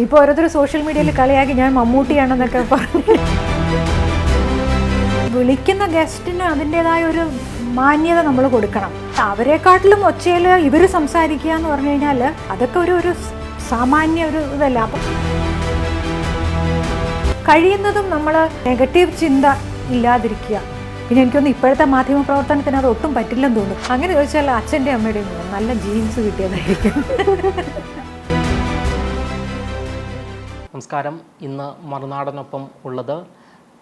ഇപ്പോൾ ഓരോരുത്തർ സോഷ്യൽ മീഡിയയിൽ കളിയാക്കി ഞാൻ മമ്മൂട്ടിയാണെന്നൊക്കെ പറഞ്ഞു. വിളിക്കുന്ന ഗസ്റ്റിന് അതിന്റെതായ ഒരു മാന്യത നമ്മൾ കൊടുക്കണം. അവരെക്കാട്ടിലും ഒച്ചയിൽ ഇവർ സംസാരിക്കുക എന്ന് പറഞ്ഞു കഴിഞ്ഞാൽ അതൊക്കെ ഒരു ഒരു സാമാന്യ ഒരു ഇതല്ല. അപ്പം കഴിയുന്നതും നമ്മൾ നെഗറ്റീവ് ചിന്ത ഇല്ലാതിരിക്കുക. പിന്നെ എനിക്കൊന്ന് ഇപ്പോഴത്തെ മാധ്യമ പ്രവർത്തനത്തിന് അത് ഒട്ടും പറ്റില്ലെന്ന് തോന്നുന്നു. അങ്ങനെ ചോദിച്ചാൽ അച്ഛന്റെ അമ്മയുടെയും നല്ല ജീൻസ് കിട്ടിയതായിരിക്കും. നമസ്കാരം. ഇന്ന് മറുനാടനൊപ്പം ഉള്ളത്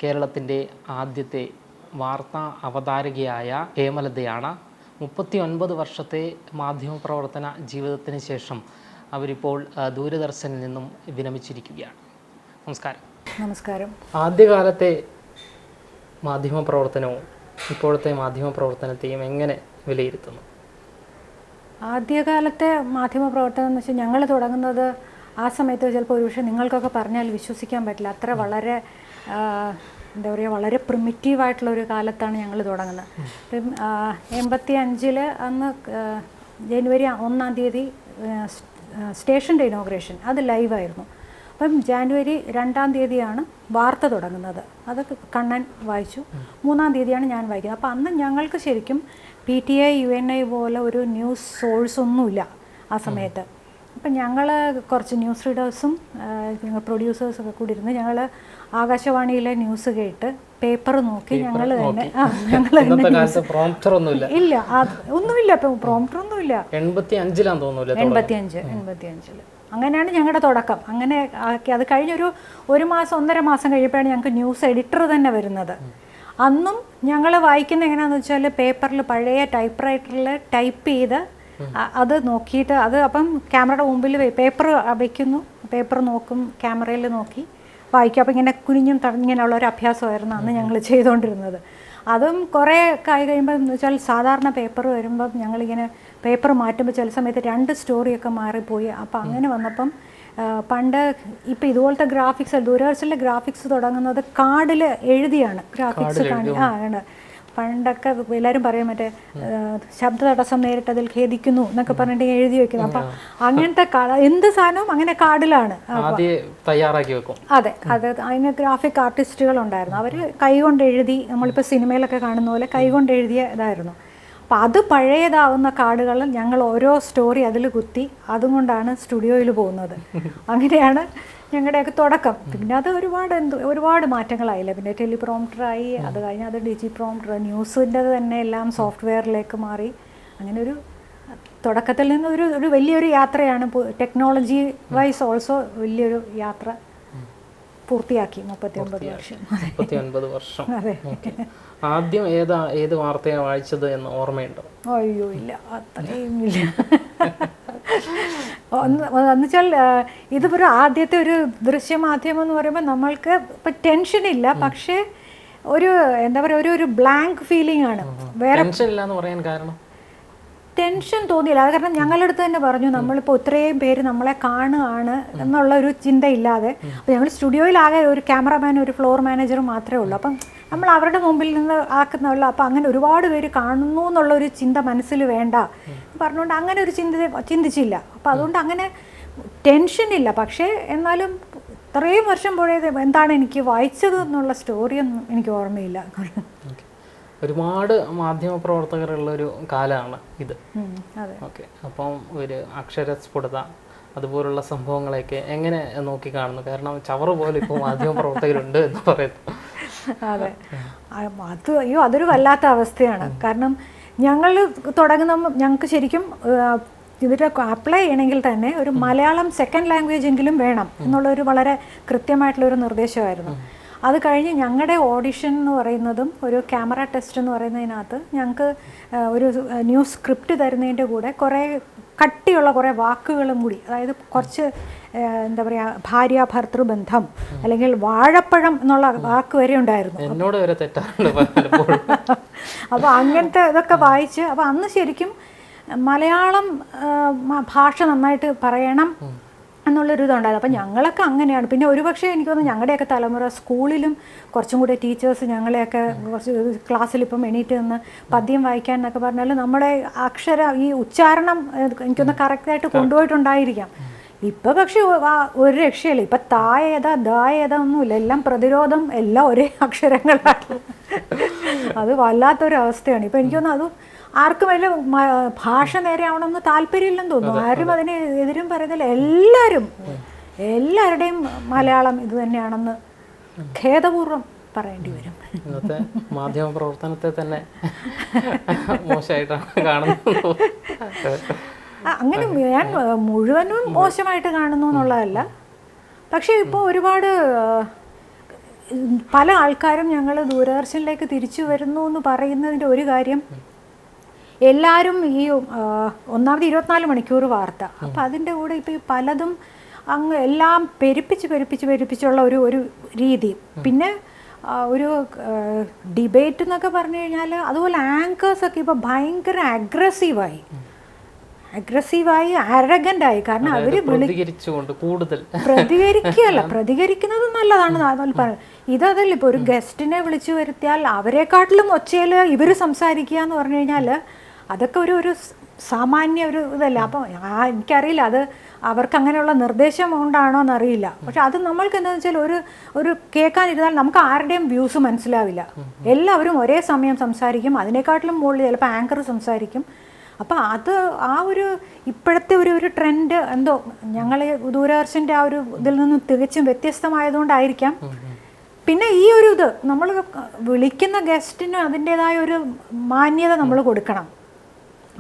കേരളത്തിന്റെ ആദ്യത്തെ വാർത്താ അവതാരകയായ ഹേമലതയാണ്. മുപ്പത്തി ഒൻപത് വർഷത്തെ മാധ്യമപ്രവർത്തന ജീവിതത്തിന് ശേഷം അവരിപ്പോൾ ദൂരദർശനിൽ നിന്നും വിരമിച്ചിരിക്കുകയാണ്. നമസ്കാരം. നമസ്കാരം. ആദ്യകാലത്തെ മാധ്യമപ്രവർത്തനവും ഇപ്പോഴത്തെ മാധ്യമപ്രവർത്തനത്തെയും എങ്ങനെ വിലയിരുത്തുന്നു? ആദ്യകാലത്തെ മാധ്യമ പ്രവർത്തനം എന്ന് വെച്ചാൽ ഞങ്ങൾ തുടങ്ങുന്നത് ആ സമയത്ത് ചിലപ്പോൾ ഒരുപക്ഷെ നിങ്ങൾക്കൊക്കെ പറഞ്ഞാൽ വിശ്വസിക്കാൻ പറ്റില്ല. അത്ര വളരെ എന്താ പറയുക വളരെ പ്രിമിറ്റീവായിട്ടുള്ള ഒരു കാലത്താണ് ഞങ്ങൾ തുടങ്ങുന്നത്. ഇപ്പം എൺപത്തി അഞ്ചിൽ അന്ന് ജനുവരി ഒന്നാം തീയതി സ്റ്റേഷന്റെ ഇനോഗ്രേഷൻ അത് ലൈവായിരുന്നു. അപ്പം ജാനുവരി രണ്ടാം തീയതിയാണ് വാർത്ത തുടങ്ങുന്നത്. അത് കണ്ണൻ വായിച്ചു. മൂന്നാം തീയതിയാണ് ഞാൻ വായിക്കുന്നത്. അപ്പോൾ അന്ന് ഞങ്ങൾക്ക് ശരിക്കും P T I U N I പോലെ ഒരു ന്യൂസ് സോഴ്സ് ഒന്നുമില്ല ആ സമയത്ത്. അപ്പം ഞങ്ങൾ കുറച്ച് ന്യൂസ് റീഡേഴ്സും ഞങ്ങൾ പ്രൊഡ്യൂസേഴ്സൊക്കെ കൂടി ഇരുന്ന് ഞങ്ങൾ ആകാശവാണിയിലെ ന്യൂസ് കേട്ട് പേപ്പർ നോക്കി ഞങ്ങൾ തന്നെ. ഞങ്ങൾ ഇല്ല ഒന്നുമില്ല ഇപ്പം പ്രോംപ്റ്റർ ഒന്നുമില്ല. എൺപത്തി അഞ്ചിൽ എൺപത്തി അഞ്ച് എൺപത്തി അഞ്ചിൽ അങ്ങനെയാണ് ഞങ്ങളുടെ തുടക്കം. അങ്ങനെ ആക്കി അത് കഴിഞ്ഞൊരു ഒരു മാസം ഒന്നര മാസം കഴിയുമ്പോഴാണ് ഞങ്ങൾക്ക് ന്യൂസ് എഡിറ്റർ തന്നെ വരുന്നത്. അന്നും ഞങ്ങൾ വായിക്കുന്ന എങ്ങനെയാണെന്ന് വെച്ചാൽ പേപ്പറിൽ പഴയ ടൈപ്പ് റൈറ്ററിൽ ടൈപ്പ് ചെയ്ത് അത് നോക്കിയിട്ട് അത് അപ്പം ക്യാമറയുടെ മുമ്പിൽ പേപ്പർ വയ്ക്കുന്നു പേപ്പർ നോക്കും ക്യാമറയിൽ നോക്കി. വായിക്കും. അപ്പം ഇങ്ങനെ കുനിഞ്ഞും തടഞ്ഞിങ്ങനെയുള്ള ഒരു അഭ്യാസമായിരുന്നു അന്ന് ഞങ്ങൾ ചെയ്തുകൊണ്ടിരുന്നത്. അതും കുറേ ആയി കഴിയുമ്പോൾ എന്ന് വെച്ചാൽ സാധാരണ പേപ്പർ വരുമ്പം ഞങ്ങളിങ്ങനെ പേപ്പർ മാറ്റുമ്പോൾ ചില സമയത്ത് രണ്ട് സ്റ്റോറിയൊക്കെ മാറിപ്പോയി. അപ്പം അങ്ങനെ വന്നപ്പം പണ്ട് ഇപ്പം ഇതുപോലത്തെ ഗ്രാഫിക്സ് ദൂരദർശനിലെ ഗ്രാഫിക്സ് തുടങ്ങുന്നത് കാർഡിൽ എഴുതിയാണ്. ഗ്രാഫിക്സ് കാണി ആ ആണ് പണ്ടൊക്കെ എല്ലാവരും പറയും മറ്റേ ശബ്ദ തടസ്സം നേരിട്ടതിൽ ഖേദിക്കുന്നു എന്നൊക്കെ പറഞ്ഞിട്ട് എഴുതി വെക്കുന്നു. അപ്പം അങ്ങനത്തെ എന്ത് സാധനവും അങ്ങനെ കാർഡിലാണ് തയ്യാറാക്കി വെക്കും. അതെ അത് അതിന് ഗ്രാഫിക് ആർട്ടിസ്റ്റുകൾ ഉണ്ടായിരുന്നു. അവർ കൈകൊണ്ട് എഴുതി നമ്മളിപ്പോൾ സിനിമയിലൊക്കെ കാണുന്ന പോലെ കൈകൊണ്ട് എഴുതിയ ഇതായിരുന്നു. അപ്പൊ അത് പഴയതാവുന്ന കാർഡുകൾ ഞങ്ങൾ ഓരോ സ്റ്റോറി അതിൽ കുത്തി അതുകൊണ്ടാണ് സ്റ്റുഡിയോയിൽ പോകുന്നത്. അങ്ങനെയാണ് ഞങ്ങളുടെയൊക്കെ തുടക്കം. പിന്നെ അത് ഒരുപാട് എന്ത് ഒരുപാട് മാറ്റങ്ങളായില്ല? പിന്നെ ടെലിപ്രോംപ്റ്ററായി അത് കഴിഞ്ഞ് അത് ഡിജി പ്രോംപ്റ്റർ ന്യൂസിന്റെ തന്നെ എല്ലാം സോഫ്റ്റ്വെയറിലേക്ക് മാറി. അങ്ങനെ ഒരു തുടക്കത്തിൽ നിന്ന് ഒരു ഒരു വലിയൊരു യാത്രയാണ് ടെക്നോളജി വൈസ് ഓൾസോ വലിയൊരു യാത്ര പൂർത്തിയാക്കി മുപ്പത്തി ഒമ്പത് വർഷം. മുപ്പത്തി ഒൻപത് വർഷം. അതെ. ആദ്യം ഏതാ ഏത് വാർത്തയാണ് വായിച്ചത് എന്ന് ഓർമ്മയുണ്ടോ? അയ്യോ ഇല്ല. അത്രയും ഇല്ല ഒന്ന് എന്നുവെച്ചാൽ ഇതിപ്പോൾ ആദ്യത്തെ ഒരു ദൃശ്യമാധ്യമം എന്ന് പറയുമ്പോൾ നമ്മൾക്ക് ഇപ്പം ടെൻഷൻ ഇല്ല. പക്ഷേ ഒരു എന്താ പറയുക ഒരു ഒരു ബ്ലാങ്ക് ഫീലിംഗ് ആണ്. വേറെ പറയാൻ കാരണം? ടെൻഷൻ തോന്നിയില്ല. അത് കാരണം ഞങ്ങളുടെ അടുത്ത് തന്നെ പറഞ്ഞു നമ്മളിപ്പോൾ ഇത്രയും പേര് നമ്മളെ കാണുകയാണ് എന്നുള്ള ഒരു ചിന്തയില്ലാതെ. അപ്പോൾ ഞങ്ങൾ സ്റ്റുഡിയോയിലാകെ ഒരു ക്യാമറമാനും ഒരു ഫ്ലോർ മാനേജറും മാത്രമേ ഉള്ളൂ. അപ്പം നമ്മൾ അവരുടെ മുമ്പിൽ നിന്ന് ആക്കുന്നുള്ള അപ്പം അങ്ങനെ ഒരുപാട് പേര് കാണുന്നു എന്നുള്ള ഒരു ചിന്ത മനസ്സിൽ വേണ്ട. പറഞ്ഞുകൊണ്ട് അങ്ങനെ ഒരു ചിന്ത ചിന്തിച്ചില്ല. അപ്പം അതുകൊണ്ട് അങ്ങനെ ടെൻഷൻ ഇല്ല. പക്ഷേ എന്നാലും ഇത്രയും വർഷം പോയത് എന്താണ് എനിക്ക് വായിച്ചത് എന്നുള്ള സ്റ്റോറിയൊന്നും എനിക്ക് ഓർമ്മയില്ല. ഒരുപാട് മാധ്യമ പ്രവർത്തകരുള്ള ഒരു കാലമാണ് ഇത്. അതെ. ഓക്കെ അപ്പം ഒരു അക്ഷരസ്ഫുടത അതുപോലുള്ള സംഭവങ്ങളെയൊക്കെ എങ്ങനെ നോക്കി കാണുന്നു? കാരണം ചവറ് പോലെ ഇപ്പോൾ മാധ്യമ പ്രവർത്തകരുണ്ട് എന്ന് പറയുന്നു. അതെ. അത് അയ്യോ അതൊരു വല്ലാത്ത അവസ്ഥയാണ്. കാരണം ഞങ്ങൾ തുടങ്ങുന്ന ഞങ്ങൾക്ക് ശരിക്കും ഇതിന്റെ അപ്ലൈ ചെയ്യണമെങ്കിൽ തന്നെ ഒരു മലയാളം സെക്കൻഡ് ലാംഗ്വേജ് എങ്കിലും വേണം എന്നുള്ളൊരു വളരെ കൃത്യമായിട്ടുള്ളൊരു നിർദ്ദേശമായിരുന്നു. അത് കഴിഞ്ഞ് ഞങ്ങളുടെ ഓഡിഷൻ എന്ന് പറയുന്നതും ഒരു ക്യാമറ ടെസ്റ്റ് എന്ന് പറയുന്നതിനകത്ത് ഞങ്ങൾക്ക് ഒരു ന്യൂസ് സ്ക്രിപ്റ്റ് തരുന്നതിന്റെ കൂടെ കുറേ കട്ടിയുള്ള കുറേ വാക്കുകളും കൂടി അതായത് കുറച്ച് എന്താ പറയുക ഭാര്യ ഭർത്തൃബന്ധം അല്ലെങ്കിൽ വാഴപ്പഴം എന്നുള്ള വാക്ക് വരെ ഉണ്ടായിരുന്നു. എന്നോട് വരെ അപ്പോൾ അങ്ങനത്തെ ഇതൊക്കെ വായിച്ച് അപ്പോൾ അന്ന് ശരിക്കും മലയാളം ഭാഷ നന്നായിട്ട് പറയണം എന്നുള്ളൊരു ഇതുണ്ടായിരുന്നു അപ്പം ഞങ്ങളൊക്കെ അങ്ങനെയാണ്. പിന്നെ ഒരുപക്ഷെ എനിക്ക് തോന്നുന്നു ഞങ്ങളുടെയൊക്കെ തലമുറ സ്കൂളിലും കുറച്ചും കൂടി ടീച്ചേഴ്സ് ഞങ്ങളെയൊക്കെ കുറച്ച് ക്ലാസ്സിൽ ഇപ്പം എണീറ്റ് നിന്ന് പദ്യം വായിക്കാൻ എന്നൊക്കെ പറഞ്ഞാൽ നമ്മുടെ അക്ഷര ഈ ഉച്ചാരണം എനിക്കൊന്ന് കറക്റ്റായിട്ട് കൊണ്ടുപോയിട്ടുണ്ടായിരിക്കാം. ഇപ്പൊ പക്ഷെ ഒരു രക്ഷയില്ല. ഇപ്പം താ ഏതാ ദാ ഏതാ ഒന്നുമില്ല എല്ലാം പ്രതിരോധം എല്ലാം ഒരേ അക്ഷരങ്ങളാണ്. അത് വല്ലാത്തൊരവസ്ഥയാണ്. ഇപ്പം എനിക്കൊന്നും എനിക്ക് അത് ആർക്കും വലിയ ഭാഷ നേരെ ആവണമെന്ന് താല്പര്യമില്ലെന്ന് തോന്നുന്നു. ആരും അതിനെ എതിരും പറയുന്നില്ല. എല്ലാവരും എല്ലാവരുടെയും മലയാളം ഇത് തന്നെയാണെന്ന് ഖേദപൂർവം പറയേണ്ടി വരും. ഇന്നത്തെ മാധ്യമ പ്രവർത്തനത്തെ തന്നെ മോശമായിട്ടാണ് കാണുന്നത്. അങ്ങനെ ഞാൻ മുഴുവനും മോശമായിട്ട് കാണുന്നു എന്നുള്ളതല്ല. പക്ഷേ ഇപ്പോൾ ഒരുപാട് പല ആൾക്കാരും ഞങ്ങൾ ദൂരദർശനിലേക്ക് തിരിച്ചു വരുന്നു എന്ന് പറയുന്നതിന്റെ ഒരു കാര്യം എല്ലാവരും ഈ ഒന്നാമത് ഇരുപത്തിനാല് മണിക്കൂർ വാർത്ത. അപ്പം അതിന്റെ കൂടെ ഇപ്പോൾ ഈ പലതും അങ്ങ് എല്ലാം പെരുപ്പിച്ച് പെരുപ്പിച്ച് പെരുപ്പിച്ചുള്ള ഒരു ഒരു രീതി. പിന്നെ ഒരു ഡിബേറ്റ് എന്നൊക്കെ പറഞ്ഞു കഴിഞ്ഞാൽ അതുപോലെ ആങ്കേഴ്സൊക്കെ ഇപ്പോൾ ഭയങ്കര അഗ്രസീവായി അഗ്രസീവായി ആയി കാരണം അവർ പ്രതികരിച്ചുകൊണ്ട് കൂടുതൽ. പ്രതികരിക്കുകയല്ല. പ്രതികരിക്കുന്നത് നല്ലതാണ്. ഇതല്ല ഇപ്പോൾ ഒരു ഗസ്റ്റിനെ വിളിച്ചു വരുത്തിയാൽ അവരെക്കാട്ടിലും ഒച്ചയിൽ ഇവർ സംസാരിക്കുക എന്ന് പറഞ്ഞു കഴിഞ്ഞാൽ അതൊക്കെ ഒരു ഒരു സാമാന്യ ഒരു ഇതല്ല. അപ്പം ആ എനിക്കറിയില്ല. അത് അവർക്ക് അങ്ങനെയുള്ള നിർദ്ദേശം ഉണ്ടാണോ എന്നറിയില്ല. പക്ഷെ അത് നമ്മൾക്ക് എന്താണെന്ന് വെച്ചാൽ ഒരു ഒരു കേൾക്കാനിരുന്നാൽ നമുക്ക് ആരുടെയും വ്യൂസ് മനസ്സിലാവില്ല. എല്ലാവരും ഒരേ സമയം സംസാരിക്കും. അതിനെക്കാട്ടിലും മുകളിൽ ചിലപ്പോൾ ആങ്കർ സംസാരിക്കും. അപ്പോൾ അത് ആ ഒരു ഇപ്പോഴത്തെ ഒരു ഒരു ട്രെൻഡ് എന്തോ ഞങ്ങൾ ദൂരദർശന്റെ ആ ഒരു ഇതിൽ നിന്നും തികച്ചും വ്യത്യസ്തമായതുകൊണ്ടായിരിക്കാം. പിന്നെ ഈ ഒരു ഇത് നമ്മൾ വിളിക്കുന്ന ഗസ്റ്റിന് അതിന്റേതായ ഒരു മാന്യത നമ്മൾ കൊടുക്കണം.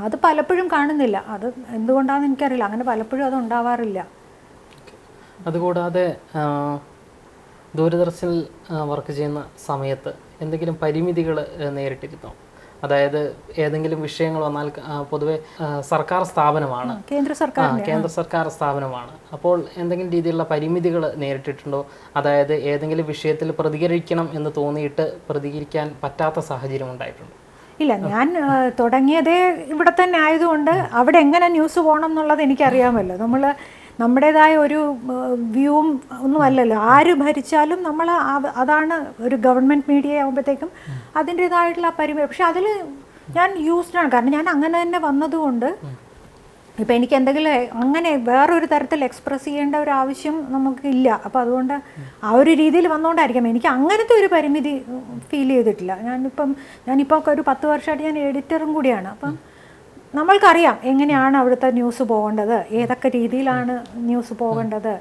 അത് പലപ്പോഴും കാണുന്നില്ല. അത് എന്തുകൊണ്ടാണെന്ന് എനിക്കറിയില്ല. അങ്ങനെ പലപ്പോഴും അത് ഉണ്ടാവാറില്ല. അതുകൂടാതെ ദൂരദർശനിൽ വർക്ക് ചെയ്യുന്ന സമയത്ത് എന്തെങ്കിലും പരിമിതികൾ നേരിട്ടിരുന്നോ? അതായത് ഏതെങ്കിലും വിഷയങ്ങൾ വന്നാൽ പൊതുവെ സർക്കാർ സ്ഥാപനമാണ്. കേന്ദ്ര സർക്കാർ കേന്ദ്ര സർക്കാർ സ്ഥാപനമാണ്. അപ്പോൾ എന്തെങ്കിലും രീതിയിലുള്ള പരിമിതികൾ നേരിട്ടിട്ടുണ്ടോ? അതായത് ഏതെങ്കിലും വിഷയത്തിൽ പ്രതികരിക്കണം എന്ന് തോന്നിയിട്ട് പ്രതികരിക്കാൻ പറ്റാത്ത സാഹചര്യം ഉണ്ടായിട്ടുണ്ടോ. ഇല്ല ഞാൻ തുടങ്ങിയതേ ഇവിടെ തന്നെ ആയതുകൊണ്ട് അവിടെ എങ്ങനെ ന്യൂസ് പോകണം എന്നുള്ളത് എനിക്കറിയാമല്ലോ. നമ്മൾ നമ്മുടേതായ ഒരു വ്യൂവും ഒന്നും അല്ലല്ലോ. ആര് ഭരിച്ചാലും നമ്മൾ അതാണ് ഒരു ഗവൺമെന്റ് മീഡിയ ആകുമ്പോഴത്തേക്കും അതിന്റേതായിട്ടുള്ള ആ പക്ഷെ അതിൽ ഞാൻ യൂസ്ഡ് ആണ് കാരണം ഞാൻ അങ്ങനെ തന്നെ വന്നതുകൊണ്ട് ഇപ്പം എനിക്ക് എന്തെങ്കിലും അങ്ങനെ വേറൊരു തരത്തിൽ എക്സ്പ്രസ് ചെയ്യേണ്ട ഒരു ആവശ്യം നമുക്കില്ല അപ്പോൾ അതുകൊണ്ട് ആ ഒരു രീതിയിൽ വന്നുകൊണ്ടായിരിക്കാം എനിക്ക് അങ്ങനത്തെ ഒരു പരിമിതി ഫീൽ ചെയ്തിട്ടില്ല. ഞാനിപ്പം ഞാനിപ്പോൾ ഒരു പത്ത് വർഷമായിട്ട് ഞാൻ എഡിറ്ററും കൂടിയാണ്. അപ്പം നമ്മൾക്കറിയാം എങ്ങനെയാണ് അവിടുത്തെ ന്യൂസ് പോകേണ്ടത് ഏതൊക്കെ രീതിയിലാണ് ന്യൂസ് പോകേണ്ടത്.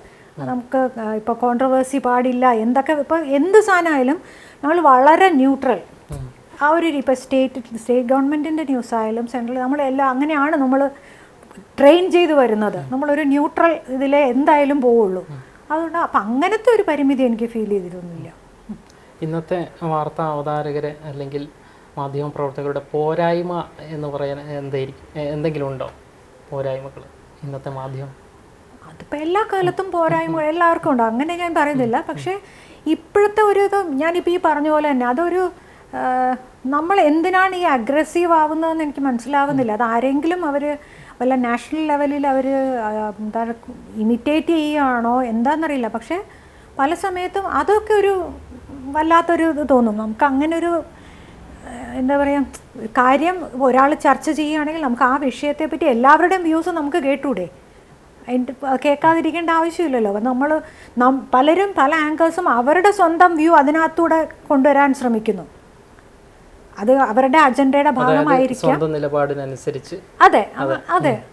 നമുക്ക് ഇപ്പോൾ കോൺട്രവേഴ്സി പാടില്ല എന്തൊക്കെ ഇപ്പോൾ എന്ത് സാധനമായാലും നമ്മൾ വളരെ ന്യൂട്രൽ ആ ഒരു ഇപ്പോൾ സ്റ്റേറ്റ് സ്റ്റേറ്റ് ഗവൺമെന്റിന്റെ ന്യൂസ് ആയാലും സെൻട്രൽ നമ്മളെല്ലാം അങ്ങനെയാണ് നമ്മൾ ട്രെയിൻ ചെയ്ത് വരുന്നത്. നമ്മളൊരു ന്യൂട്രൽ ഇതിലെ എന്തായാലും പോവുള്ളൂ. അതുകൊണ്ട് അപ്പം അങ്ങനത്തെ ഒരു പരിമിതി എനിക്ക് ഫീൽ ചെയ്തിട്ടൊന്നുമില്ല. ഇന്നത്തെ വാർത്താ അവതാരകരെ അല്ലെങ്കിൽ മാധ്യമ പ്രവർത്തകരുടെ പോരായ്മ എന്ന് പറയാൻ എന്തായിരിക്കും എന്തെങ്കിലും ഉണ്ടോ? പോരായ്മകൾ ഇന്നത്തെ മാധ്യമം? അതിപ്പോൾ എല്ലാ കാലത്തും പോരായ്മ എല്ലാവർക്കും ഉണ്ടോ. അങ്ങനെ ഞാൻ പറയുന്നില്ല. പക്ഷേ ഇപ്പോഴത്തെ ഒരു ഇത് ഞാനിപ്പോൾ ഈ പറഞ്ഞ പോലെ തന്നെ അതൊരു നമ്മൾ എന്തിനാണ് ഈ അഗ്രസീവ് ആവുന്നതെന്ന് എനിക്ക് മനസ്സിലാവുന്നില്ല. അത് ആരെങ്കിലും അവർ വല്ല നാഷണൽ ലെവലിൽ അവർ എന്താണ് ഇമിറ്റേറ്റ് ചെയ്യുകയാണോ? എന്താണെന്നറിയില്ല പക്ഷേ പല സമയത്തും അതൊക്കെ ഒരു വല്ലാത്തൊരു ഇത് തോന്നും. നമുക്ക് അങ്ങനെ ഒരു എന്താ പറയുക കാര്യം ഒരാൾ ചർച്ച ചെയ്യുകയാണെങ്കിൽ നമുക്ക് ആ വിഷയത്തെ പറ്റി എല്ലാവരുടെയും വ്യൂസ് നമുക്ക് കേട്ടൂടെ? കേൾക്കാതിരിക്കേണ്ട ആവശ്യമില്ലല്ലോ. അപ്പം നമ്മൾ നം പലരും പല ആങ്കേഴ്സും അവരുടെ സ്വന്തം വ്യൂ അതിനകത്തൂടെ കൊണ്ടുവരാൻ ശ്രമിക്കുന്നു. അത് അവരുടെ അജണ്ടയുടെ ഭാഗമായിരിക്കാം. നിലപാടിനനുസരിച്ച്. അതെ അതെ.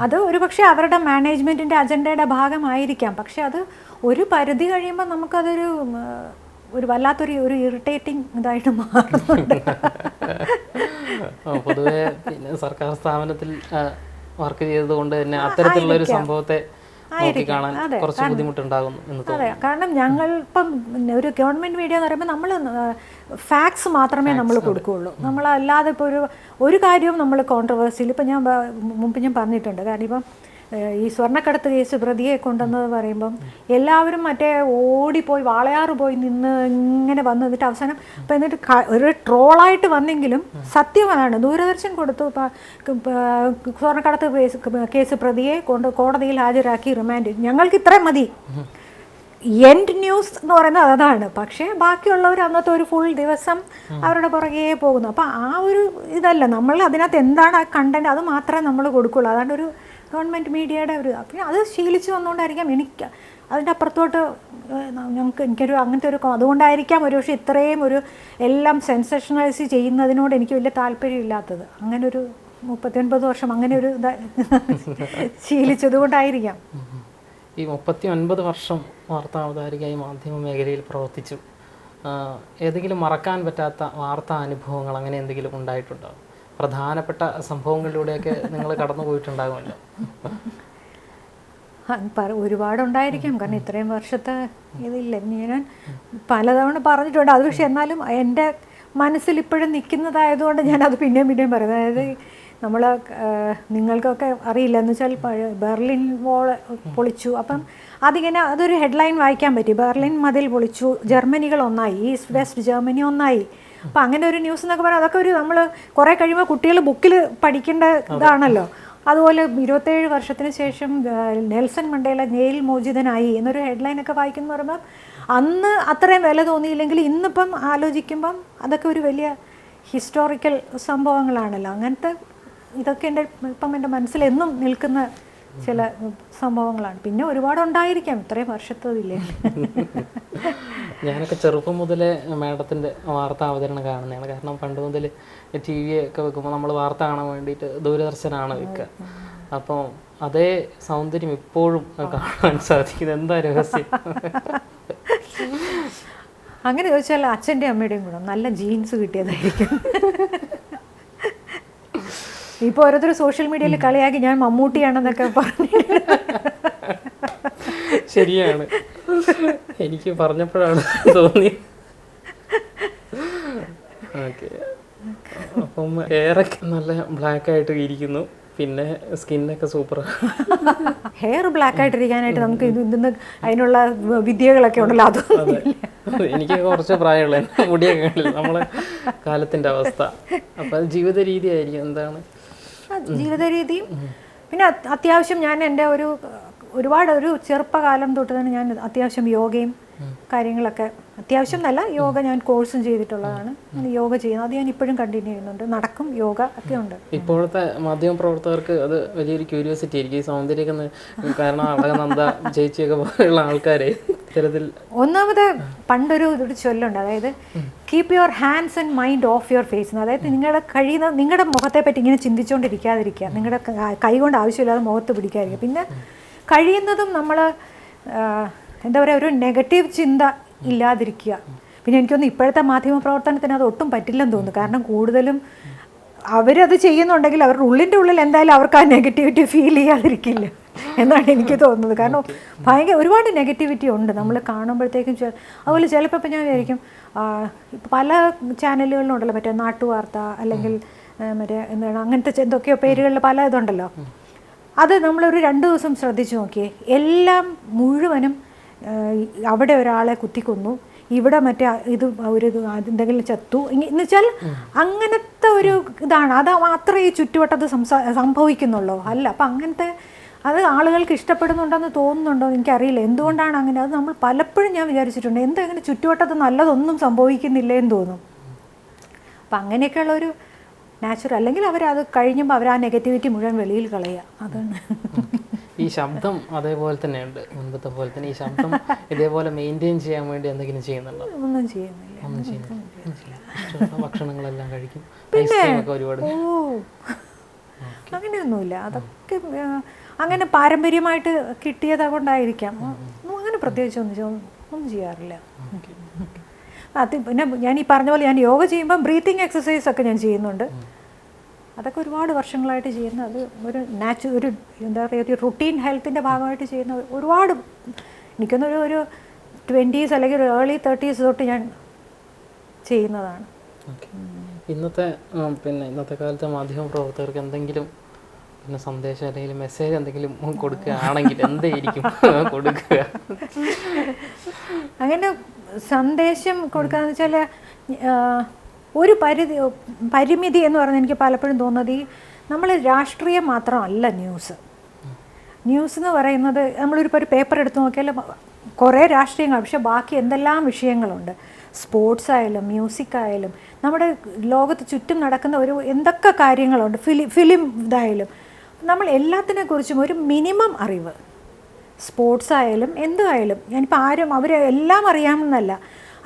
അത്. ഒരുപക്ഷെ അവരുടെ മാനേജ്മെന്റിന്റെ അജണ്ടയുടെ ഭാഗമായിരിക്കാം. പക്ഷെ അത് ഒരു പരിധി കഴിയുമ്പോൾ നമുക്കതൊരു ഒരു വല്ലാത്തൊരു ഒരു ഇറിറ്റേറ്റിംഗ് ഇതായിട്ട് മാറുന്നുണ്ട്. പൊതുവെ പിന്നെ സർക്കാർ സ്ഥാപനത്തിൽ വർക്ക് ചെയ്തതുകൊണ്ട് തന്നെ അത്തരത്തിലുള്ള ഒരു സംഭവത്തെ നോക്കി കാണാൻ കുറച്ച് എന്ന് തോന്നുന്നു. അതെ കാരണം ഞങ്ങൾ ഇപ്പം ഒരു ഗവൺമെന്റ് മീഡിയ എന്ന് പറയുമ്പോൾ നമ്മൾ ഫാക്ട്സ് മാത്രമേ നമ്മൾ കൊടുക്കുകയുള്ളൂ. നമ്മൾ അല്ലാതെ ഇപ്പോൾ ഒരു ഒരു കാര്യവും നമ്മൾ കോൺട്രവേഴ്സിയിൽ ഇപ്പം ഞാൻ മുമ്പ് ഞാൻ പറഞ്ഞിട്ടുണ്ട്. കാരണം ഇപ്പം ഈ സ്വർണക്കടത്ത് കേസ് പ്രതിയെ കൊണ്ടെന്ന് പറയുമ്പം എല്ലാവരും മറ്റേ ഓടിപ്പോയി വാളയാറ് പോയി നിന്ന് ഇങ്ങനെ വന്നു എന്നിട്ട് അവസാനം അപ്പം എന്നിട്ട് ഒരു ട്രോളായിട്ട് വന്നെങ്കിലും സത്യം അതാണ് ദൂരദർശൻ കൊടുത്തു. സ്വർണക്കടത്ത് കേസ് കേസ് പ്രതിയെ കൊണ്ട് കോടതിയിൽ ഹാജരാക്കി റിമാൻഡ്. ഞങ്ങൾക്ക് ഇത്രയും മതി. എൻഡ് ന്യൂസ് എന്ന് പറയുന്നത് അതാണ്. പക്ഷേ ബാക്കിയുള്ളവർ അന്നത്തെ ഒരു ഫുൾ ദിവസം അവരുടെ പുറകെ പോകുന്നു. അപ്പോൾ ആ ഒരു ഇതല്ല. നമ്മൾ അതിനകത്ത് എന്താണ് ആ കണ്ടന്റ് അത് മാത്രമേ നമ്മൾ കൊടുക്കുള്ളൂ അതാണ്ട് ഒരു ഗവൺമെന്റ് മീഡിയയുടെ ഒരു പിന്നെ അത് ശീലിച്ചു വന്നുകൊണ്ടായിരിക്കാം എനിക്ക് അതിന്റെ അപ്പുറത്തോട്ട് ഞങ്ങൾക്ക് എനിക്കൊരു അങ്ങനത്തെ ഒരു അതുകൊണ്ടായിരിക്കാം ഒരു പക്ഷേ ഇത്രയും ഒരു എല്ലാം സെൻസേഷണലൈസ് ചെയ്യുന്നതിനോട് എനിക്ക് വലിയ താല്പര്യമില്ലാത്തത്. അങ്ങനെ ഒരു മുപ്പത്തിയൊൻപത് വർഷം അങ്ങനെ ഒരു ശീലിച്ചത് കൊണ്ടായിരിക്കാം. ഈ മുപ്പത്തി ഒൻപത് വർഷം വാർത്താ അവതാരികയായി മാധ്യമ മേഖലയിൽ പ്രവർത്തിച്ചു. ഏതെങ്കിലും മറക്കാൻ പറ്റാത്ത വാർത്താ അനുഭവങ്ങൾ അങ്ങനെ എന്തെങ്കിലും ഉണ്ടായിട്ടുണ്ടോ? പ്രധാനപ്പെട്ട സംഭവങ്ങളിലൂടെയൊക്കെ നിങ്ങൾ കടന്നു പോയിട്ടുണ്ടാകുമല്ലോ. ഒരുപാടുണ്ടായിരിക്കും. കാരണം ഇത്രയും വർഷത്തെ ഇതില്ല. ഞാൻ പലതവണ പറഞ്ഞിട്ടുണ്ട്. അത് പക്ഷെ എന്നാലും എന്റെ മനസ്സിൽ ഇപ്പോഴും നിൽക്കുന്നതായതുകൊണ്ട് അത് പിന്നെയും പിന്നെയും പറയും. അതായത് നമ്മൾ നിങ്ങൾക്കൊക്കെ അറിയില്ല. എന്ന് വെച്ചാൽ ബെർലിൻ വോൾ പൊളിച്ചു. അപ്പം അതിങ്ങനെ അതൊരു ഹെഡ്ലൈൻ വായിക്കാൻ പറ്റി. ബെർലിൻ മതിൽ പൊളിച്ചു. ജർമ്മനികൾ ഒന്നായി. ഈസ്റ്റ് വെസ്റ്റ് ജർമ്മനി ഒന്നായി. അപ്പം അങ്ങനെ ഒരു ന്യൂസ് എന്നൊക്കെ പറഞ്ഞാൽ അതൊക്കെ ഒരു നമ്മൾ കുറേ കഴിയുമ്പോൾ കുട്ടികൾ ബുക്കിൽ പഠിക്കേണ്ട ഇതാണല്ലോ. അതുപോലെ ഇരുപത്തേഴ് വർഷത്തിന് ശേഷം നെൽസൺ മണ്ടേല ജയിൽ മോചിതനായി എന്നൊരു ഹെഡ്ലൈൻ ഒക്കെ വായിക്കുന്ന പറയുമ്പോൾ അന്ന് അത്രയും വില തോന്നിയില്ലെങ്കിൽ ഇന്നിപ്പം ആലോചിക്കുമ്പം അതൊക്കെ ഒരു വലിയ ഹിസ്റ്റോറിക്കൽ സംഭവങ്ങളാണല്ലോ. അങ്ങനത്തെ ഇതൊക്കെ എന്റെ ഇപ്പം എന്റെ മനസ്സിൽ എന്നും നിൽക്കുന്ന ചില സംഭവങ്ങളാണ്. പിന്നെ ഒരുപാട് ഉണ്ടായിരിക്കാം. ഇത്രയും വർഷത്തതില്ലേ? ഞാനൊക്കെ ചെറുപ്പം മുതലേ മാഡത്തിന്റെ വാർത്ത അവതരണം കാണുന്നതാണ്. കാരണം പണ്ട് മുതൽ ടി വി ഒക്കെ വെക്കുമ്പോൾ നമ്മൾ വാർത്ത കാണാൻ വേണ്ടിയിട്ട് ദൂരദർശനാണ് വെക്കുക അപ്പോൾ അതേ സൗന്ദര്യം ഇപ്പോഴും കാണാൻ സാധിക്കുന്നത് എന്താ രഹസ്യം? അങ്ങനെ ചോദിച്ചാൽ അച്ഛന്റെ അമ്മയുടെയും ഗുണം. നല്ല ജീൻസ് കിട്ടിയതായിരിക്കും. ഇപ്പോൾ ഓരോരുത്തർ സോഷ്യൽ മീഡിയയിൽ കളിയാക്കി ഞാൻ മമ്മൂട്ടിയാണെന്നൊക്കെ പറഞ്ഞു ശരിയാണ്. എനിക്ക് പറഞ്ഞപ്പോഴാണ് തോന്നി. ഓക്കെ. അപ്പം ഹെയറൊക്കെ നല്ല ബ്ലാക്ക് ആയിട്ട് ഇരിക്കുന്നു. പിന്നെ സ്കിന്നൊക്കെ സൂപ്പർ ഹെയർ ബ്ലാക്ക് ആയിട്ടിരിക്കാനായിട്ട് നമുക്ക് ഇതിന്ന് അതിനുള്ള വിദ്യകളൊക്കെ ഉണ്ടല്ലോ അതൊന്നും അതെ. എനിക്ക് കുറച്ച് പ്രായമുള്ള. മുടിയൊക്കെ കണ്ടില്ല? നമ്മളെ കാലത്തിന്റെ അവസ്ഥ. അപ്പൊ അത് ജീവിത രീതി ആയിരിക്കും. എന്താണ്? ജീവിത രീതിയും. പിന്നെ അത്യാവശ്യം ഞാൻ എന്റെ ഒരു ഒരുപാട് ഒരു ചെറുപ്പകാലം തൊട്ട് തന്നെ ഞാൻ അത്യാവശ്യം യോഗയും കാര്യങ്ങളൊക്കെ അത്യാവശ്യം എന്നല്ല യോഗ ഞാൻ കോഴ്സും ചെയ്തിട്ടുള്ളതാണ്. ഞാൻ യോഗ ചെയ്യുന്നത് അത് ഞാൻ ഇപ്പോഴും കണ്ടിന്യൂ ചെയ്യുന്നുണ്ട്. നടക്കും യോഗ ഒക്കെ ഉണ്ട്. ഇപ്പോഴത്തെ മാധ്യമ പ്രവർത്തകർക്ക് അത് വലിയൊരു ക്യൂരിയോസിറ്റി ആയിരിക്കും. ഈ സൗന്ദര്യമൊക്കെ കാരണം അളകനന്ദ ചേച്ചിയൊക്കെ പോലെയുള്ള ആൾക്കാരെ ഇത്തരത്തിൽ. ഒന്നാമത് പണ്ടൊരു ഇതൊരു ചൊല്ലുണ്ട്. അതായത് keep your hands and mind off your face അതായത് നിങ്ങളുടെ കഴിയുന്ന നിങ്ങളുടെ മുഖത്തെ പറ്റി ഇങ്ങനെ ചിന്തിച്ചുകൊണ്ടിരിക്കാതിരിക്കുക നിങ്ങളുടെ കൈ കൊണ്ട് ആവശ്യമില്ലാതെ മുഖത്ത് പിടിക്കാതിരിക്കുക. പിന്നെ കഴിയുന്നതും നമ്മൾ എന്താ പറയുക ഒരു നെഗറ്റീവ് ചിന്ത ഇല്ലാതിരിക്കുക. പിന്നെ എനിക്കൊന്ന് ഇപ്പോഴത്തെ മാധ്യമ പ്രവർത്തനത്തിന് അത് ഒട്ടും പറ്റില്ലെന്ന് തോന്നുന്നു. കാരണം കൂടുതലും അവരത് ചെയ്യുന്നുണ്ടെങ്കിൽ അവരുടെ ഉള്ളിന്റെ ഉള്ളിൽ എന്തായാലും അവർക്ക് ആ നെഗറ്റിവിറ്റി ഫീൽ ചെയ്യാതിരിക്കില്ല എന്നാണ് എനിക്ക് തോന്നുന്നത്. കാരണം ഭയങ്കര ഒരുപാട് നെഗറ്റിവിറ്റി ഉണ്ട്. നമ്മൾ കാണുമ്പോഴത്തേക്കും അതുപോലെ ചിലപ്പോൾ ഇപ്പം ഞാൻ വിചാരിക്കും പല ചാനലുകളിലും ഉണ്ടല്ലോ. മറ്റേ നാട്ടുവാർത്ത അല്ലെങ്കിൽ മറ്റേ എന്താണ് അങ്ങനത്തെ എന്തൊക്കെയോ പേരുകളിൽ പല ഇതുണ്ടല്ലോ. അത് നമ്മളൊരു രണ്ട് ദിവസം ശ്രദ്ധിച്ചു നോക്കിയേ. എല്ലാം മുഴുവനും അവിടെ ഒരാളെ കുത്തിക്കൊന്നു. ഇവിടെ മറ്റേ ഇത് ഒരു എന്തെങ്കിലും ചത്തു. എന്ന് വെച്ചാൽ അങ്ങനത്തെ ഒരു ഇതാണ്. അത് മാത്രമേ ഈ ചുറ്റുവട്ടത്ത് സംസാ സംഭവിക്കുന്നുള്ളൂ. അല്ല അപ്പം അങ്ങനത്തെ അത് ആളുകൾക്ക് ഇഷ്ടപ്പെടുന്നുണ്ടെന്ന് തോന്നുന്നുണ്ടോ എനിക്കറിയില്ല. എന്തുകൊണ്ടാണ് അങ്ങനെ? അത് നമ്മൾ പലപ്പോഴും ഞാൻ വിചാരിച്ചിട്ടുണ്ട്. എന്താ അങ്ങനെ ചുറ്റുവട്ടത്ത് നല്ലതൊന്നും സംഭവിക്കുന്നില്ലേ എന്ന് തോന്നും. അപ്പം അങ്ങനെയൊക്കെയുള്ള ഒരു നാച്ചുറൽ അല്ലെങ്കിൽ അവരത് കഴിഞ്ഞുമ്പോൾ അവർ ആ നെഗറ്റിവിറ്റി മുഴുവൻ വെളിയിൽ കളയുക അതാണ്. ഈ ശബ്ദം അതേപോലെ തന്നെയുണ്ട്. മുൻപത്തെ പോലെ തന്നെ ഈ ശബ്ദം ഇതേപോലെ മെയിന്റെയിൻ ചെയ്യാൻ വേണ്ടി എന്തെങ്കിലും ചെയ്യുന്നുണ്ടോ? ഒന്നും ചെയ്യുന്നില്ല. ഒന്നും ചെയ്യുന്നില്ല. ഭക്ഷണങ്ങളെല്ലാം കഴിക്കും. ഐസ്ക്രീമൊക്കെ ഒരുപാട് ഓ. അങ്ങനെയൊന്നുമില്ല. അതൊക്കെ അങ്ങനെ പാരമ്പര്യമായിട്ട് കിട്ടിയത് കൊണ്ടായിരിക്കാം. അങ്ങനെ പ്രത്യേകിച്ച് ഒന്നും ഒന്നും ചെയ്യാറില്ല. അത് പിന്നെ ഞാൻ ഈ പറഞ്ഞ പോലെ ഞാൻ യോഗ ചെയ്യുമ്പം ബ്രീത്തിങ് എക്സസൈസ് ഒക്കെ ഞാൻ ചെയ്യുന്നുണ്ട്. അതൊക്കെ ഒരുപാട് വർഷങ്ങളായിട്ട് ചെയ്യുന്ന അത് ഒരു നാച്ചു ഒരു എന്താ പറയുക ഒരു റുട്ടീൻ ഹെൽത്തിന്റെ ഭാഗമായിട്ട് ചെയ്യുന്ന ഒരുപാട് എനിക്കൊന്നൊരു ഒരു ട്വന്റീസ് അല്ലെങ്കിൽ ഒരു ഏർലി തേർട്ടീസ് തൊട്ട് ഞാൻ ചെയ്യുന്നതാണ്. ഇന്നത്തെ പിന്നെ ഇന്നത്തെ കാലത്തെ മാധ്യമ പ്രവർത്തകർക്ക് എന്തെങ്കിലും പിന്നെ സന്ദേശം അല്ലെങ്കിൽ മെസ്സേജ് എന്തെങ്കിലും കൊടുക്കുകയാണെങ്കിൽ എന്തായിരിക്കും? കൊടുക്കുക. അങ്ങനെ സന്ദേശം കൊടുക്കാന്ന് വെച്ചാൽ ഒരു പരിധി പരിമിതി എന്ന് പറഞ്ഞാൽ എനിക്ക് പലപ്പോഴും തോന്നുന്നത് ഈ നമ്മൾ രാഷ്ട്രീയം മാത്രമല്ല ന്യൂസ്. ന്യൂസ് എന്ന് പറയുന്നത് നമ്മളൊരു ഒരു പേപ്പർ എടുത്ത് നോക്കിയാൽ കുറേ രാഷ്ട്രീയങ്ങൾ പക്ഷേ ബാക്കി എന്തെല്ലാം വിഷയങ്ങളുണ്ട്? സ്പോർട്സ് ആയാലും മ്യൂസിക് ആയാലും നമ്മുടെ ലോകത്ത് ചുറ്റും നടക്കുന്ന ഒരു എന്തൊക്കെ കാര്യങ്ങളുണ്ട്? ഫിലി ഫിലിം ഇതായാലും നമ്മൾ എല്ലാത്തിനെ കുറിച്ചും ഒരു മിനിമം അറിവ്. സ്പോർട്സ് ആയാലും എന്തായാലും ഞാനിപ്പോൾ ആരും അവർ എല്ലാം അറിയാമെന്നല്ല.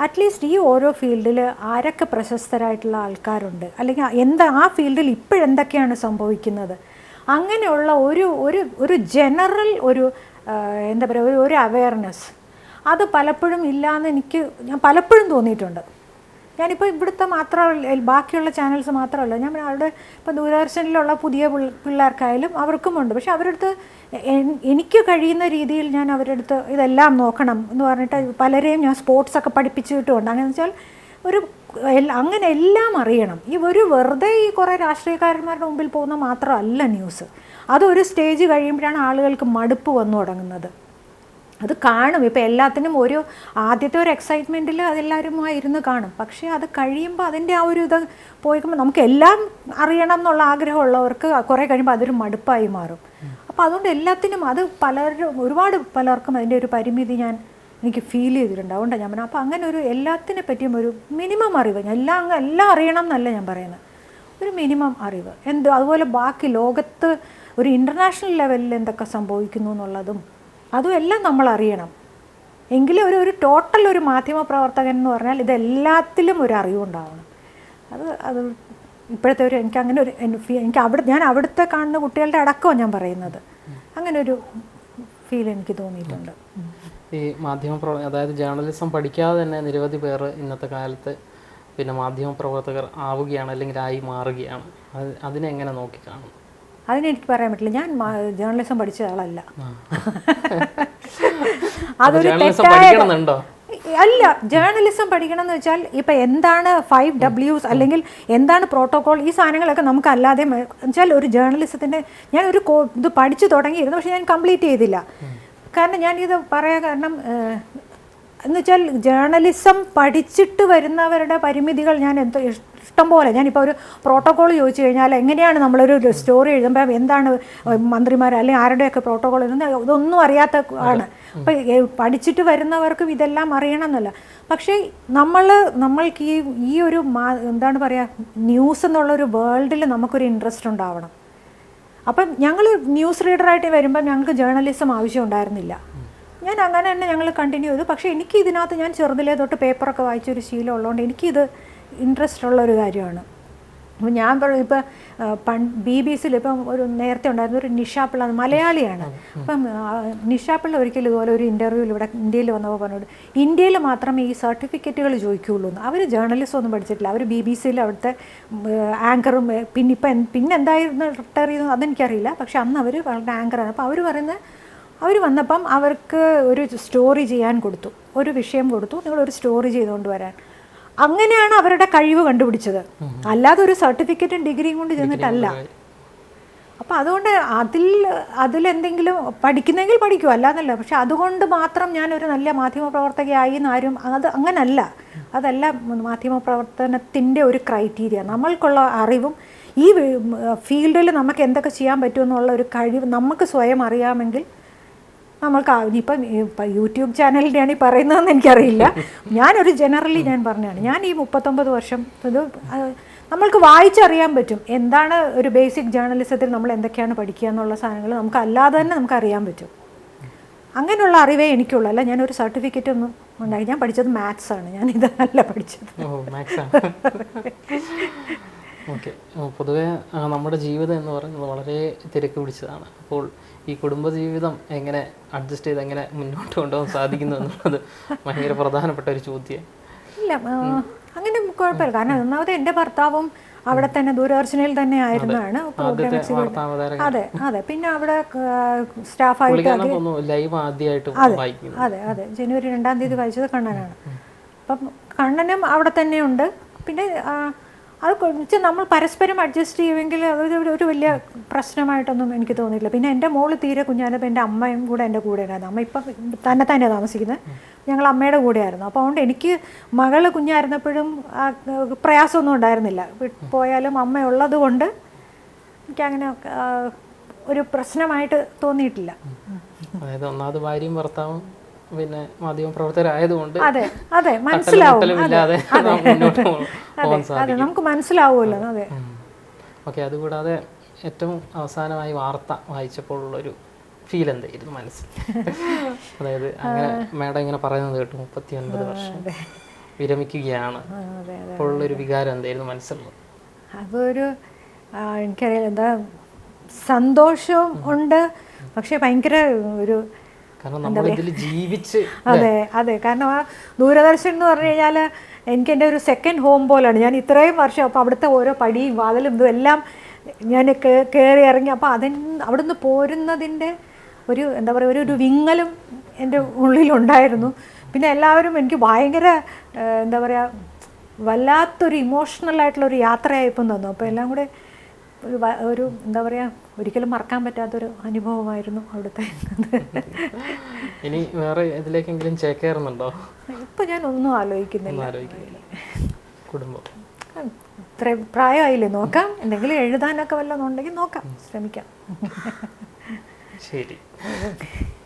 അറ്റ്ലീസ്റ്റ് ഈ ഓരോ ഫീൽഡിൽ ആരൊക്കെ പ്രശസ്തരായിട്ടുള്ള ആൾക്കാരുണ്ട് അല്ലെങ്കിൽ എന്താ ആ ഫീൽഡിൽ ഇപ്പോഴെന്തൊക്കെയാണ് സംഭവിക്കുന്നത്? അങ്ങനെയുള്ള ഒരു ഒരു ഒരു ജനറൽ ഒരു എന്താ പറയുക ഒരു അവയർനെസ് അത് പലപ്പോഴും ഇല്ലയെന്ന് എനിക്ക് ഞാൻ പലപ്പോഴും തോന്നിയിട്ടുണ്ട്. ഞാനിപ്പോൾ ഇവിടുത്തെ മാത്രമല്ല ബാക്കിയുള്ള ചാനൽസ് മാത്രമല്ല ഞാൻ അവിടെ ഇപ്പോൾ ദൂരദർശനിലുള്ള പുതിയ പിള്ളേർക്കായാലും അവർക്കും ഉണ്ട് പക്ഷെ അവരുടെ അടുത്ത് എനിക്ക് കഴിയുന്ന രീതിയിൽ ഞാൻ അവരുടെ അടുത്ത് ഇതെല്ലാം നോക്കണം എന്ന് പറഞ്ഞിട്ട് പലരെയും ഞാൻ സ്പോർട്സ് ഒക്കെ പഠിപ്പിച്ചിട്ടുമുണ്ട്. അങ്ങനെ വെച്ചാൽ ഒരു അങ്ങനെ എല്ലാം അറിയണം. ഈ ഒരു വെറുതെ ഈ കുറേ രാഷ്ട്രീയക്കാരന്മാരുടെ മുമ്പിൽ പോകുന്ന മാത്രമല്ല ന്യൂസ് അതൊരു സ്റ്റേജ് കഴിയുമ്പോഴാണ് ആളുകൾക്ക് മടുപ്പ് വന്നു തുടങ്ങുന്നത്. അത് കാണും. ഇപ്പോൾ എല്ലാത്തിനും ഒരു ആദ്യത്തെ ഒരു എക്സൈറ്റ്മെന്റിൽ അതെല്ലാവരുമായി ഇരുന്ന് കാണും. പക്ഷേ അത് കഴിയുമ്പോൾ അതിന്റെ ആ ഒരു ഇത് പോയിക്കുമ്പോൾ നമുക്ക് എല്ലാം അറിയണം എന്നുള്ള ആഗ്രഹമുള്ളവർക്ക് കുറേ കഴിയുമ്പോൾ അതൊരു മടുപ്പായി മാറും. അപ്പോൾ അതുകൊണ്ട് എല്ലാത്തിനും അത് പലരും ഒരുപാട് പലർക്കും അതിന്റെ ഒരു പരിമിതി ഞാൻ എനിക്ക് ഫീൽ ചെയ്തിട്ടുണ്ട്. അതുകൊണ്ടാണ് ഞാൻ അപ്പോൾ അങ്ങനെ ഒരു എല്ലാത്തിനെ പറ്റിയും ഒരു മിനിമം അറിവ്. ഞാൻ എല്ലാം എല്ലാം അറിയണം എന്നല്ല ഞാൻ പറയുന്നത് ഒരു മിനിമം അറിവ്. എന്ത് അതുപോലെ ബാക്കി ലോകത്ത് ഒരു ഇന്റർനാഷണൽ ലെവലിൽ എന്തൊക്കെ സംഭവിക്കുന്നു എന്നുള്ളതും അതും എല്ലാം നമ്മൾ അറിയണം എങ്കിലും ഒരു ഒരു ടോട്ടൽ ഒരു മാധ്യമ പ്രവർത്തകൻ എന്ന് പറഞ്ഞാൽ ഇതെല്ലാത്തിലും ഒരു അറിവുണ്ടാവണം. അത് അത് ഇപ്പോഴത്തെ ഒരു എനിക്ക് അങ്ങനെ ഒരു എനിക്ക് അവിടെ ഞാൻ അവിടുത്തെ കാണുന്ന കുട്ടികളുടെ അടക്കമാണ് ഞാൻ പറയുന്നത്. അങ്ങനെ ഒരു ഫീൽ എനിക്ക് തോന്നിയിട്ടുണ്ട്. ഈ മാധ്യമ അതായത് ജേർണലിസം പഠിക്കാതെ തന്നെ നിരവധി പേർ ഇന്നത്തെ കാലത്ത് പിന്നെ മാധ്യമ പ്രവർത്തകർ ആവുകയാണ് അല്ലെങ്കിൽ ആയി മാറുകയാണ്. അത് അതിനെ എങ്ങനെ നോക്കിക്കാണും അതിനെനിക്ക് പറയാൻ പറ്റില്ല. ഞാൻ ജേർണലിസം പഠിച്ച ആളല്ല. അതൊരു തെറ്റായ അല്ല ജേർണലിസം പഠിക്കണം എന്ന് വെച്ചാൽ ഇപ്പം എന്താണ് ഫൈവ് ഡബ്ല്യൂസ് അല്ലെങ്കിൽ എന്താണ് പ്രോട്ടോകോൾ ഈ സാധനങ്ങളൊക്കെ നമുക്ക് അല്ലാതെ വെച്ചാൽ ഒരു ജേർണലിസത്തിന്റെ ഞാൻ ഒരു ഇത് പഠിച്ചു തുടങ്ങിയിരുന്നു പക്ഷെ ഞാൻ കംപ്ലീറ്റ് ചെയ്തില്ല. കാരണം ഞാൻ ഇത് പറയാൻ കാരണം എന്ന് വെച്ചാൽ ജേർണലിസം പഠിച്ചിട്ട് വരുന്നവരുടെ പരിമിതികൾ ഞാൻ എന്തോ ഇഷ്ടം പോലെ ഞാനിപ്പോൾ ഒരു പ്രോട്ടോകോൾ ചോദിച്ചു കഴിഞ്ഞാൽ എങ്ങനെയാണ് നമ്മളൊരു സ്റ്റോറി എഴുതുമ്പോൾ എന്താണ് മന്ത്രിമാർ അല്ലെങ്കിൽ ആരുടെയൊക്കെ പ്രോട്ടോകോൾ എഴുതുന്നത്? ഇതൊന്നും അറിയാത്ത ആണ്. അപ്പം പഠിച്ചിട്ട് വരുന്നവർക്കും ഇതെല്ലാം അറിയണം എന്നല്ല പക്ഷേ നമ്മൾ നമ്മൾക്ക് ഈ ഈ ഒരു മാ- എന്താണ് പറയുക ന്യൂസ് എന്നുള്ള ഒരു വേൾഡിൽ നമുക്കൊരു ഇൻട്രസ്റ്റ് ഉണ്ടാവണം. അപ്പം ഞങ്ങൾ ന്യൂസ് റീഡറായിട്ട് വരുമ്പോൾ ഞങ്ങൾക്ക് ജേർണലിസം ആവശ്യം ഉണ്ടായിരുന്നില്ല. ഞാൻ അങ്ങനെ തന്നെ ഞങ്ങൾ കണ്ടിന്യൂ ചെയ്തു. പക്ഷേ എനിക്ക് ഇതിനകത്ത് ഞാൻ ചെറുതിലേ തൊട്ട് പേപ്പറൊക്കെ വായിച്ചൊരു ശീലം ഉള്ളതുകൊണ്ട് എനിക്കിത് ഇൻട്രസ്റ്റ് ഉള്ള ഒരു കാര്യമാണ്. അപ്പോൾ ഞാൻ പറയും ഇപ്പം പൺ ബി ബി സിയിൽ ഇപ്പം ഒരു നേരത്തെ ഉണ്ടായിരുന്ന ഒരു നിഷാപ്പിള്ള മലയാളിയാണ്. അപ്പം നിഷാപ്പിള്ള ഒരിക്കലും ഇതുപോലെ ഒരു ഇന്റർവ്യൂവിൽ ഇവിടെ ഇന്ത്യയിൽ വന്നപ്പോൾ പറഞ്ഞോട് ഇന്ത്യയിൽ മാത്രമേ ഈ സർട്ടിഫിക്കറ്റുകൾ ചോദിക്കുകയുള്ളൂ എന്ന്. അവർ ജേർണലിസം ഒന്നും പഠിച്ചിട്ടില്ല. അവർ ബി ബി സിയിൽ അവിടുത്തെ ആങ്കറും പിന്നെ ഇപ്പം പിന്നെ എന്തായിരുന്നു റിട്ടയർ ചെയ്തത് അതെനിക്കറിയില്ല. പക്ഷെ അന്ന് അവർ വളരെ ആങ്കറാണ് അപ്പോൾ അവർ പറയുന്നത് അവർ വന്നപ്പം അവർക്ക് ഒരു സ്റ്റോറി ചെയ്യാൻ കൊടുത്തു. ഒരു വിഷയം കൊടുത്തു. നിങ്ങൾ ഒരു സ്റ്റോറി ചെയ്തുകൊണ്ട് വരാൻ. അങ്ങനെയാണ് അവരുടെ കഴിവ് കണ്ടുപിടിച്ചത്. അല്ലാതെ ഒരു സർട്ടിഫിക്കറ്റും ഡിഗ്രിയും കൊണ്ട് ചെന്നിട്ടല്ല. അപ്പം അതുകൊണ്ട് അതിൽ അതിലെന്തെങ്കിലും പഠിക്കുന്നെങ്കിൽ പഠിക്കും അല്ലാന്നല്ല. പക്ഷെ അതുകൊണ്ട് മാത്രം ഞാനൊരു നല്ല മാധ്യമ പ്രവർത്തകയായി എന്നാരും അത് അങ്ങനല്ല. അതല്ല മാധ്യമ പ്രവർത്തനത്തിന്റെ ഒരു ക്രൈറ്റീരിയ. നമ്മൾക്കുള്ള അറിവും ഈ ഫീൽഡിൽ നമുക്ക് എന്തൊക്കെ ചെയ്യാൻ പറ്റുമെന്നുള്ള ഒരു കഴിവ് നമുക്ക് സ്വയം അറിയാമെങ്കിൽ നമ്മൾക്ക് ഇനിയിപ്പം യൂട്യൂബ് ചാനലിന്റെയാണ് ഈ പറയുന്നതെന്ന് എനിക്കറിയില്ല. ഞാനൊരു ജനറലി ഞാൻ പറഞ്ഞതാണ്. ഞാൻ ഈ മുപ്പത്തൊമ്പത് വർഷം ഇത് നമ്മൾക്ക് വായിച്ചറിയാൻ പറ്റും. എന്താണ് ഒരു ബേസിക് ജേർണലിസത്തിൽ നമ്മൾ എന്തൊക്കെയാണ് പഠിക്കുക എന്നുള്ള സാധനങ്ങൾ നമുക്ക് അല്ലാതെ തന്നെ നമുക്ക് അറിയാൻ പറ്റും. അങ്ങനെയുള്ള അറിവേ എനിക്കുള്ളൂ. അല്ല ഞാനൊരു സർട്ടിഫിക്കറ്റ് ഒന്നും ഉണ്ടാക്കി. ഞാൻ പഠിച്ചത് മാത്സ് ആണ്. ഞാൻ ഇതല്ല പഠിച്ചത്. ഓക്കെ പൊതുവേ നമ്മുടെ ജീവിതം എന്ന് പറയുന്നത് വളരെ തിരക്ക് പിടിച്ചതാണ്. അപ്പോൾ ഈ കുടുംബജീവിതം എങ്ങനെ അഡ്ജസ്റ്റ് ചെയ്ത് എങ്ങനെ മുന്നോട്ട് കൊണ്ടുപോകാൻ സാധിക്കുന്നു എന്നുള്ളത് ഭയങ്കര പ്രധാനപ്പെട്ട ഒരു ചോദ്യം. ഇല്ല അങ്ങനെ കുഴപ്പമില്ല. കാരണം ഒന്നാമത് എന്റെ ഭർത്താവും അവിടെ തന്നെ ദൂരദർശനിൽ തന്നെ ആയിരുന്നാണ്. പ്രോഗ്രാം അതെ അതെ. പിന്നെ അവിടെ സ്റ്റാഫായിട്ട് അതെ അതെ അതെ. ജനുവരി രണ്ടാം തീയതി വായിച്ചത് കണ്ണനാണ്. അപ്പം കണ്ണനും അവിടെ തന്നെയുണ്ട് പിന്നെ അത് വെച്ചാൽ നമ്മൾ പരസ്പരം അഡ്ജസ്റ്റ് ചെയ്യുമെങ്കിൽ അതൊരു ഒരു- വലിയ പ്രശ്നമായിട്ടൊന്നും എനിക്ക് തോന്നിയില്ല. പിന്നെ എന്റെ മോൾ തീരെ കുഞ്ഞാലപ്പം എന്റെ അമ്മയും കൂടെ എന്റെ കൂടെ ഉണ്ടായിരുന്നു അമ്മ ഇപ്പം തന്നെ തന്നെ താമസിക്കുന്നത്. ഞങ്ങൾ അമ്മയുടെ കൂടെയായിരുന്നു. അപ്പോൾ അതുകൊണ്ട് എനിക്ക് മകൾ കുഞ്ഞായിരുന്നപ്പോഴും പ്രയാസമൊന്നും ഉണ്ടായിരുന്നില്ല. പോയാലും അമ്മ ഉള്ളത് കൊണ്ട് എനിക്കങ്ങനെ ഒരു പ്രശ്നമായിട്ട് തോന്നിയിട്ടില്ല. അതായത് ഒന്നാമത് ഭാര്യയും ഭർത്താവും പിന്നെ മാധ്യമ പ്രവർത്തകരായതുകൊണ്ട് അതെ അതെ മനസ്സിലാവും. അതെ അതെ നമുക്ക് മനസ്സിലാവുമല്ലോ അതെ. ഓക്കെ അതുകൂടാതെ ഏറ്റവും അവസാനമായി വാർത്ത വായിച്ചപ്പോഴുള്ളൊരു ഫീൽ എന്തായിരുന്നു മനസ്സിൽ? അതായത് അങ്ങനെ മേഡം ഇങ്ങനെ പറയുന്നത് കേട്ടു മുപ്പത്തി ഒൻപത് വർഷം വിരമിക്കുകയാണ്. അപ്പോഴുള്ളൊരു വികാരം എന്തായിരുന്നു മനസ്സിലുള്ളത്? അതൊരു എനിക്കറിയാം എന്താ സന്തോഷവും ഉണ്ട് പക്ഷേ ഭയങ്കര ഒരു അതെ അതെ. കാരണം ആ ദൂരദർശൻ എന്ന് പറഞ്ഞു കഴിഞ്ഞാൽ എനിക്ക് എന്റെ ഒരു സെക്കൻഡ് ഹോം പോലെയാണ് ഞാൻ ഇത്രയും വർഷം അപ്പോൾ അവിടുത്തെ ഓരോ പടിയും വാതിലും ഇതും എല്ലാം ഞാൻ കയറി ഇറങ്ങി. അപ്പോൾ അതിന് അവിടുന്ന് പോരുന്നതിന്റെ ഒരു എന്താ പറയുക ഒരു ഒരു വിങ്ങലും എന്റെ ഉള്ളിലുണ്ടായിരുന്നു. പിന്നെ എല്ലാവരും എനിക്ക് ഭയങ്കര എന്താ പറയുക വല്ലാത്തൊരു ഇമോഷണൽ ആയിട്ടുള്ള ഒരു യാത്രയായിപ്പം തന്നു. അപ്പോൾ എല്ലാം കൂടെ ഒരു ഒരു എന്താ പറയുക ഒരിക്കലും മറക്കാൻ പറ്റാത്തൊരു അനുഭവമായിരുന്നു അവിടുത്തെ. ഇനി വേറെ ഇതിലേക്കെങ്കിലും ചേക്കേറുന്നുണ്ടോ ഇപ്പം ഞാൻ ഒന്നും ആലോചിക്കുന്നില്ല. കുടുംബം. ഇത്ര പ്രായമായില്ലേ? നോക്കാം. എന്തെങ്കിലും എഴുതാനൊക്കെ വല്ലതും ഉണ്ടെങ്കിൽ നോക്കാം. ശ്രമിക്കാം. ശരി.